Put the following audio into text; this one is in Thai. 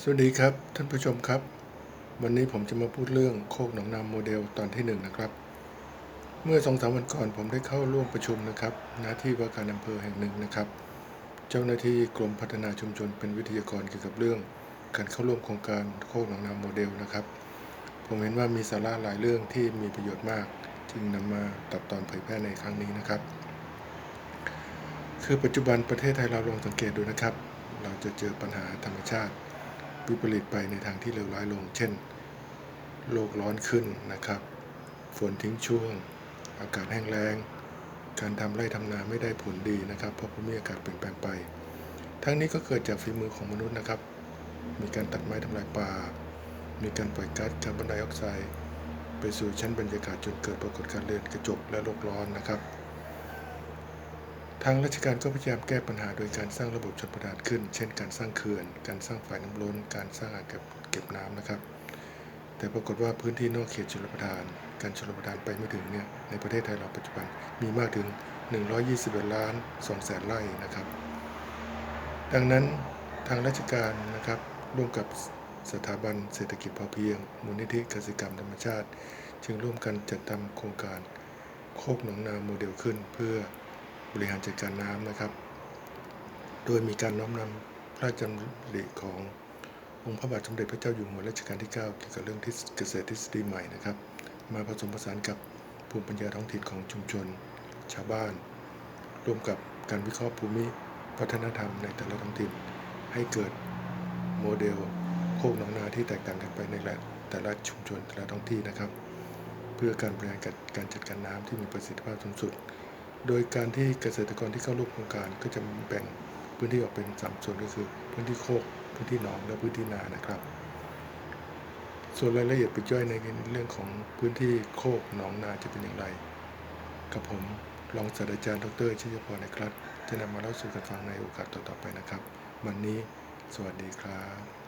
สวัสดีครับ ท่านผู้ชมครับ วันนี้ผมจะมาพูดเรื่องโคกหนองนาโมเดลตอนที่หนึ่งนะครับ เมื่อสองสามวันก่อนผมได้เข้าร่วมประชุมนะครับหน้าที่ว่าการอำเภอแห่งหนึ่งนะครับ เจ้าหน้าที่กรมพัฒนาชุมชนเป็นวิทยากรเกี่ยวกับเรื่อง การเข้าร่วมโครงการโคกหนองนาโมเดลนะครับ ผมเห็นว่ามีสาระหลายเรื่องที่มีประโยชน์มาก จึงนำมาตัดตอนเผยแพร่ในครั้งนี้นะครับ คือปัจจุบันประเทศไทยเราลองสังเกตดูนะครับ เราจะเจอปัญหาธรรมชาติ วิปริตไปในทางที่เลวร้ายลง เช่น โลกร้อนขึ้นนะครับ ฝนทิ้งช่วง อากาศแห้งแล้ง การทำไร่ทำนาไม่ได้ผลดีนะครับ เพราะภูมิอากาศเปลี่ยนแปลงไป ทั้งนี้ก็เกิดจากฝีมือของมนุษย์นะครับ มีการตัดไม้ทำลายป่า มีการปล่อยก๊าซคาร์บอนไดออกไซด์ไปสู่ชั้นบรรยากาศจนเกิดปรากฏการณ์เรือนกระจกและโลกร้อนนะครับ ทางราชการก็พยายามแก้ปัญหาโดยการสร้างระบบชลประทานขึ้น เช่น การสร้างเขื่อน การสร้างฝ่ายน้ำล้น การสร้างอ่างเก็บเก็บน้ำนะครับ แต่ปรากฏว่าพื้นที่นอกเขตชลประทาน การชลประทานไปไม่ถึงเนี่ย ในประเทศไทยเราปัจจุบันมีมากถึง 121ล้าน2แสนไร่นะครับ ดังนั้นทางราชการนะครับร่วมกับสถาบันเศรษฐกิจพอเพียง มูลนิธิกสิกรรมธรรมชาติ จึงร่วมกันจัดทำโครงการโคกหนองนาโมเดลขึ้นเพื่อ บริหารจัดการน้ำนะครับ โดยมีการน้อมนำพระราชดำริขององค์พระบาทสมเด็จพระเจ้าอยู่หัวรัชกาลที่ 9 เกี่ยวกับเรื่องทฤษเกษตรทฤษฎีใหม่นะครับ มาผสมผสานกับภูมิปัญญาท้องถิ่นของชุมชน ชาวบ้าน ร่วมกับการวิเคราะห์ภูมิวัฒนธรรมในแต่ละท้องถิ่น ให้เกิดโมเดลโคกหนองนาที่แตกต่างกันไปในแต่ละชุมชนแต่ละท้องที่นะครับ เพื่อการบริหารการจัดการน้ำที่มีประสิทธิภาพสูงสุด โดยการที่เกษตรกรที่เข้าร่วมโครงการก็จะแบ่งพื้นที่ออกเป็นสามส่วนก็คือพื้นที่โคก พื้นที่หนอง และพื้นที่นานะครับ ส่วนรายละเอียดปลีกย่อยในเรื่องของพื้นที่โคกหนองนาจะเป็นอย่างไร กับผมรองศาสตราจารย์ดรชิยพรนะครับ จะนำมาเล่าสู่กันฟังในโอกาสต่อๆไปนะครับ วันนี้สวัสดีครับ